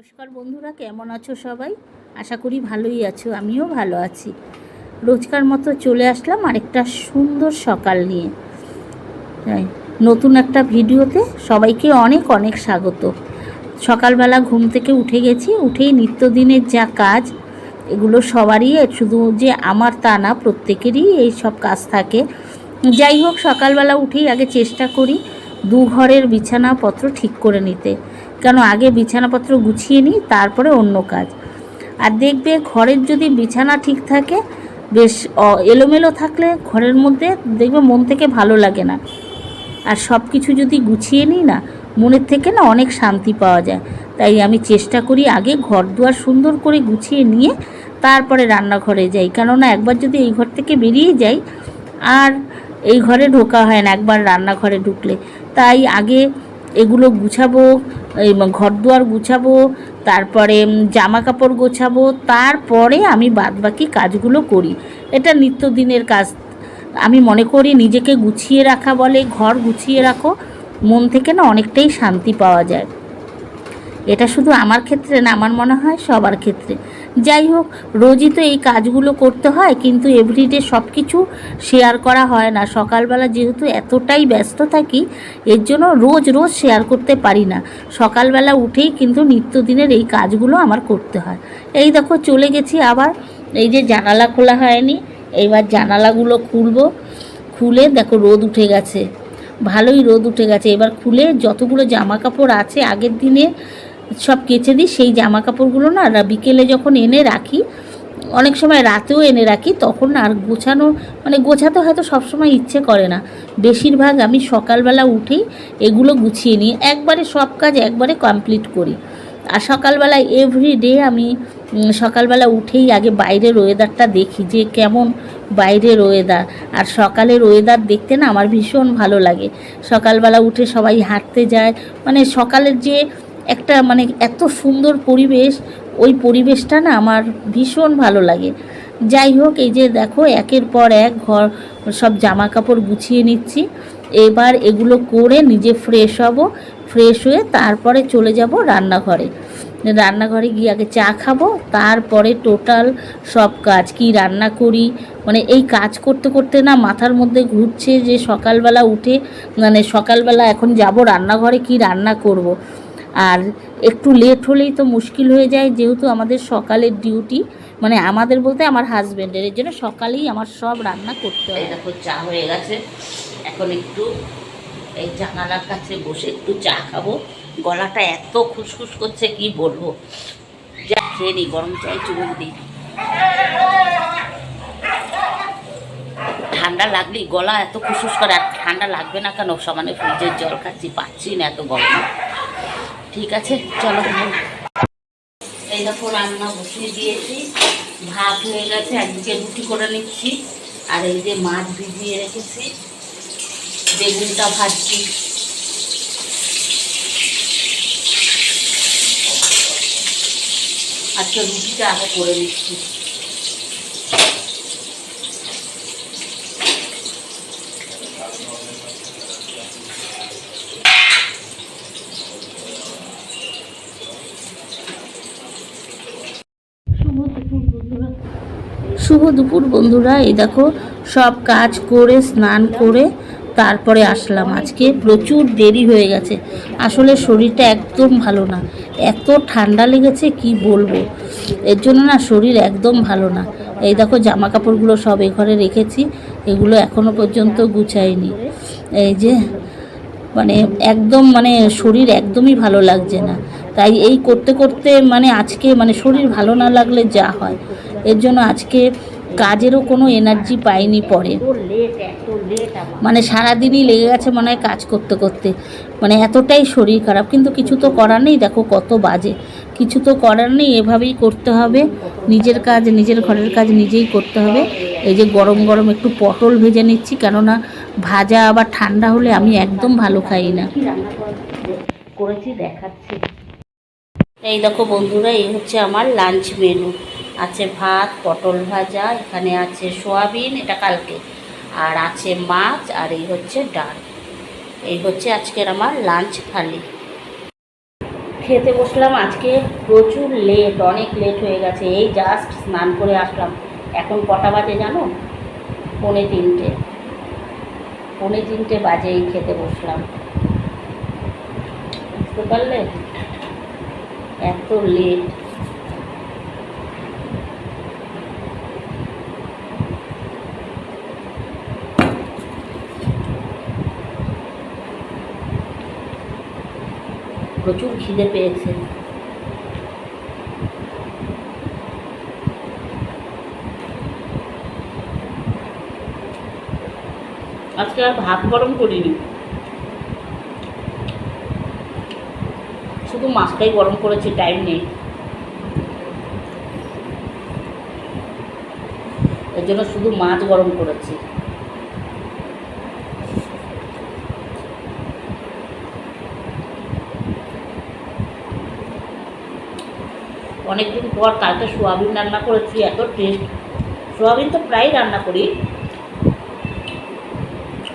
নমস্কার বন্ধুরা, কেমন আছো সবাই? আশা করি ভালোই আছো, আমিও ভালো আছি। রোজকার মতো চলে আসলাম আরেকটা সুন্দর সকাল নিয়ে। নতুন একটা ভিডিওতে সবাইকে অনেক অনেক স্বাগত। সকালবেলা ঘুম থেকে উঠে গেছি, উঠেই নিত্যদিনের যা কাজ, এগুলো সবারই শুধু যে আমার তা না, প্রত্যেকেরই এই সব কাজ থাকে। যাই হোক, সকালবেলা উঠেই আগে চেষ্টা করি দু ঘরের বিছানাপত্র ঠিক করে নিতে। কেন আগে বিছানাপত্র গুছিয়ে নিই, তারপরে অন্য কাজ। আর দেখবে ঘরের যদি বিছানা ঠিক থাকে, বেশ এলোমেলো থাকলে ঘরের মধ্যে দেখবে মন থেকে ভালো লাগে না। আর সব কিছু যদি গুছিয়ে নিই না, মনের থেকে না অনেক শান্তি পাওয়া যায়। তাই আমি চেষ্টা করি আগে ঘর দুয়ার সুন্দর করে গুছিয়ে নিয়ে তারপরে রান্নাঘরে যাই। কেননা একবার যদি এই ঘর থেকে বেরিয়ে যাই, আর এই ঘরে ঢোকা হয় না একবার রান্নাঘরে ঢুকলে। তাই আগে এগুলো গুছাবো এই ঘর দুয়ার গুছাবো, তারপরে জামা কাপড় গোছাবো, তারপরে আমি বাদবাকি কাজগুলো করি। এটা নিত্যদিনের কাজ। আমি মনে করি নিজেকে গুছিয়ে রাখা বলে, ঘর গুছিয়ে রাখো, মন থেকে না অনেকটাই শান্তি পাওয়া যায়। এটা শুধু আমার ক্ষেত্রে না, আমার মনে হয় সবার ক্ষেত্রে। যাই হোক, রোজই তো এই কাজগুলো করতে হয়, কিন্তু এভরিডে সব কিছু শেয়ার করা হয় না। সকালবেলা যেহেতু এতটাই ব্যস্ত থাকি, এর জন্য রোজ রোজ শেয়ার করতে পারি না। সকালবেলা উঠেই কিন্তু নিত্যদিনের এই কাজগুলো আমার করতে হয়। এই দেখো, চলে গেছি আবার। এই যে জানালা খোলা হয়নি এইবার জানালাগুলো খুলবো। খুলে দেখো, রোদ উঠে গেছে। ভালোই রোদ উঠে গেছে। এবার খুলে যতগুলো জামা কাপড় আছে, আগের দিনে সব কেচে দিই, সেই জামা কাপড়গুলো না বিকেলে যখন এনে রাখি, অনেক সময় রাতেও এনে রাখি, তখন আর গোছানো মানে গোছাতে হয়তো সবসময় ইচ্ছে করে না। বেশিরভাগ আমি সকালবেলা উঠেই এগুলো গুছিয়ে নিই, একবারে সব কাজ একবারে কমপ্লিট করি। আর সকালবেলা এভরি ডে আমি সকালবেলা উঠেই আগে বাইরের ওয়েদারটা দেখি যে কেমন বাইরের ওয়েদার আর সকালের ওয়েদার দেখতে না আমার ভীষণ ভালো লাগে। সকালবেলা উঠে সবাই হাঁটতে যায় মানে সকালের যে একটা মানে এত সুন্দর পরিবেশ, ওই পরিবেশটা না আমার ভীষণ ভালো লাগে। যাই হোক, এই যে দেখো, একের পর এক ঘর, সব জামা কাপড় গুছিয়ে নিচ্ছি। এবার এগুলো করে নিজে ফ্রেশ হব ফ্রেশ হয়ে তারপরে চলে যাব রান্নাঘরে। রান্নাঘরে গিয়ে আগে চা খাব, তারপরে টোটাল সব কাজ, কি রান্না করি মানে এই কাজ করতে করতে না মাথার মধ্যে ঘুরছে যে সকালবেলা উঠে মানে সকালবেলা এখন যাব রান্নাঘরে কি রান্না করব। আর একটু লেট হলেই তো মুশকিল হয়ে যায়, যেহেতু আমাদের সকালের ডিউটি মানে আমাদের বলতে আমার হাজব্যান্ডের এর জন্য সকালেই আমার সব রান্না করতে হয়। দেখো, চা হয়ে গেছে। এখন একটু এই জানালার কাছে বসে একটু চা খাব। গলাটা এত খুসখুস করছে, কি বলব? যা খেয়ে নিই গরম চাই চুমুক দিই। ঠান্ডা লাগলেই গলা এত খুসখুস করে, আর ঠান্ডা লাগবে না কেন? সমানে ফ্রিজের জল খাচ্ছি, পাচ্ছি না এত গরম। ঠিক আছে, চলো। এই দেখো রান্না বসিয়ে দিয়েছি। ভাত হয়ে গেছে একদিকে রুটি করে নিচ্ছি। আর এই যে মাছ ভিজিয়ে রেখেছি, বেগুনটা ভাজছি। আজকে রুটিটা আগে করে নিচ্ছি। শুভ দুপুর, বন্ধুরা। এই দেখো, সব কাজ করে, স্নান করে তারপরে আসলাম। আজকে প্রচুর দেরি হয়ে গেছে। আসলে শরীরটা একদম ভালো না। এত ঠান্ডা লেগেছে, কি বলব? এর জন্য না শরীর একদম ভালো না। এই দেখো জামা কাপড়গুলো সব এ ঘরে রেখেছি। এগুলো এখনও পর্যন্ত গুছাইনি। এই যে মানে একদম মানে শরীর একদমই ভালো লাগছে না। তাই এই করতে করতে মানে আজকে মানে শরীর ভালো না লাগলে যা হয়। এর জন্য আজকে কাজেরও কোনো এনার্জি পাইনি পরে। মানে সারাদিনই লেগে গেছে মনে হয় কাজ করতে করতে। মানে এতটাই শরীর খারাপ, কিন্তু কিছু তো করার নেই। দেখো কত বাজে। কিছু তো করার নেই, এভাবেই করতে হবে। নিজের কাজ, নিজের ঘরের কাজ নিজেই করতে হবে। এই যে গরম গরম একটু পটল ভেজে নিচ্ছি, কেননা ভাজা আবার ঠান্ডা হলে আমি একদম ভালো খাই না। করেছি দেখাচ্ছি এই দেখো বন্ধুরা, এই হচ্ছে আমার লাঞ্চ মেনু আছে ভাত, পটল ভাজা, এখানে আছে সোয়াবিন, এটা কালকে। আর আছে মাছ, আর এই হচ্ছে ডাল। এই হচ্ছে আজকের আমার লাঞ্চ থালি। খেতে বসলাম আজকে প্রচুর লেট অনেক লেট হয়ে গেছে। এই জাস্ট স্নান করে আসলাম। এখন কটা বাজে জানো? পৌনে তিনটে। পৌনে তিনটে বাজেই খেতে বসলাম। বুঝতে পারলে? এত লেট প্রচুর খিদে পেয়েছে। আজকে আর ভাত গরম করিনি। শুধু মাছটাই গরম করেছি টাইম নেই। এর জন্য শুধু মাছ গরম করেছি। অনেকদিন পর কালকে সোয়াবিন রান্না করেছি, এত টেস্ট সোয়াবিন তো প্রায় রান্না করি।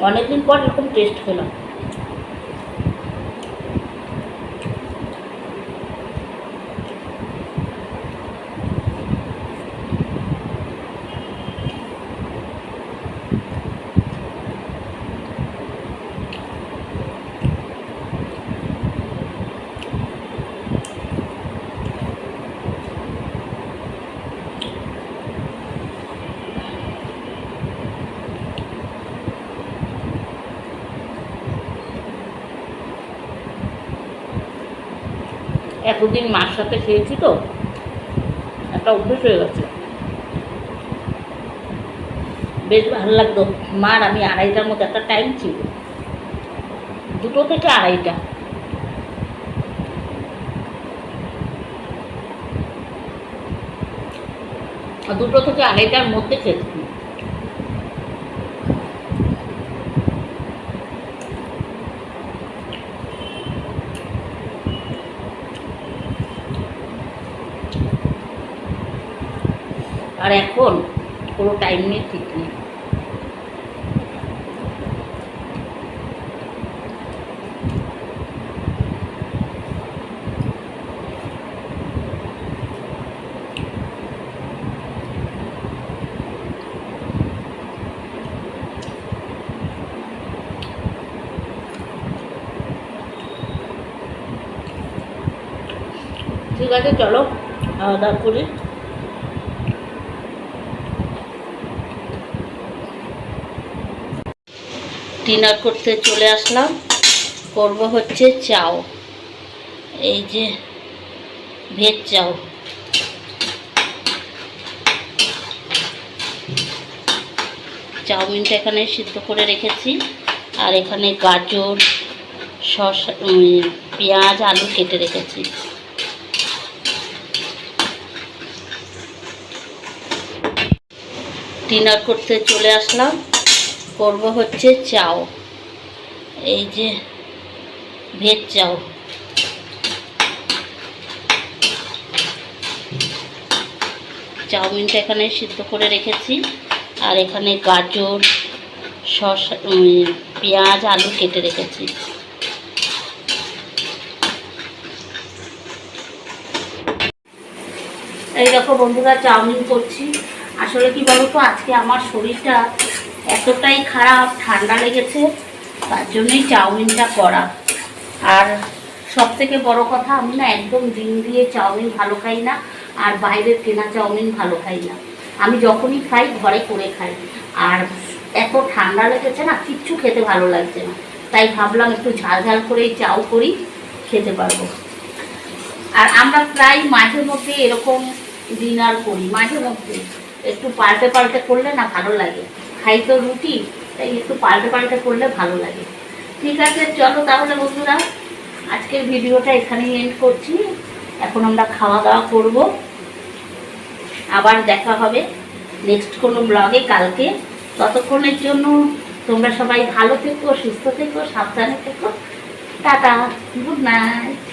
অনেকদিন পর এরকম টেস্ট পেলাম এতদিন মার সাথে খেয়েছি তো? একটা অভ্যেস হয়ে গেছে। বেশ ভালো লাগতো। মার আমি আড়াইটার মধ্যে একটা টাইম ছিল। দুটো থেকে আড়াইটা। দুটো থেকে আড়াইটার মধ্যে খেতাম আর এখন কোনো টাইম নেই ঠিক নেই। ঠিক আছে চলো খাওয়া দাওয়া করি। ডিনার করতে চলে আসলাম। করব হচ্ছে চাও। এই যে ভেজ চাও। চাউমিনটা এখানে সিদ্ধ করে রেখেছি। আর এখানে গাজর, শসা পেঁয়াজ, আলু কেটে রেখেছি। ডিনার করতে চলে আসলাম। করব হচ্ছে চাও। এই যে ভেজ চাও। চাউমিনটা এখানে সিদ্ধ করে রেখেছি। আর এখানে গাজর, শসা পেঁয়াজ, আলু কেটে রেখেছি। এই দেখো বন্ধুরা, চাউমিন করছি। আসলে কি বলতো, আজকে আমার শরীরটা এতটাই খারাপ, ঠান্ডা লেগেছে, তার জন্যই চাউমিনটা করা। আর সব থেকে বড় কথা, আমি না একদম ডিম দিয়ে চাউমিন ভালো খাই না, আর বাইরের কেনা চাউমিন ভালো খাই না। আমি যখনই খাই, ঘরে করে খাই। আর এত ঠান্ডা লেগেছে না, কিচ্ছু খেতে ভালো লাগছে না। তাই ভাবলাম একটু ঝাল ঝাল করেই চাউ করি, খেতে পারব। আর আমরা প্রায় মাঝে মধ্যে এরকম ডিনার করি, মাঝে মধ্যে। একটু পাল্টে পাল্টে করলে না ভালো লাগে। খাই তো রুটি, তাই একটু পাল্টে পাল্টে করলে ভালো লাগে। ঠিক আছে, চলো তাহলে বন্ধুরা, আজকের ভিডিওটা এখানেই এন্ড করছি। এখন আমরা খাওয়া দাওয়া করব। আবার দেখা হবে নেক্সট কোনো ব্লগে কালকে। ততক্ষণের জন্য তোমরা সবাই ভালো থেকো, সুস্থ থেকো, সাবধানে থেকো। Tata good night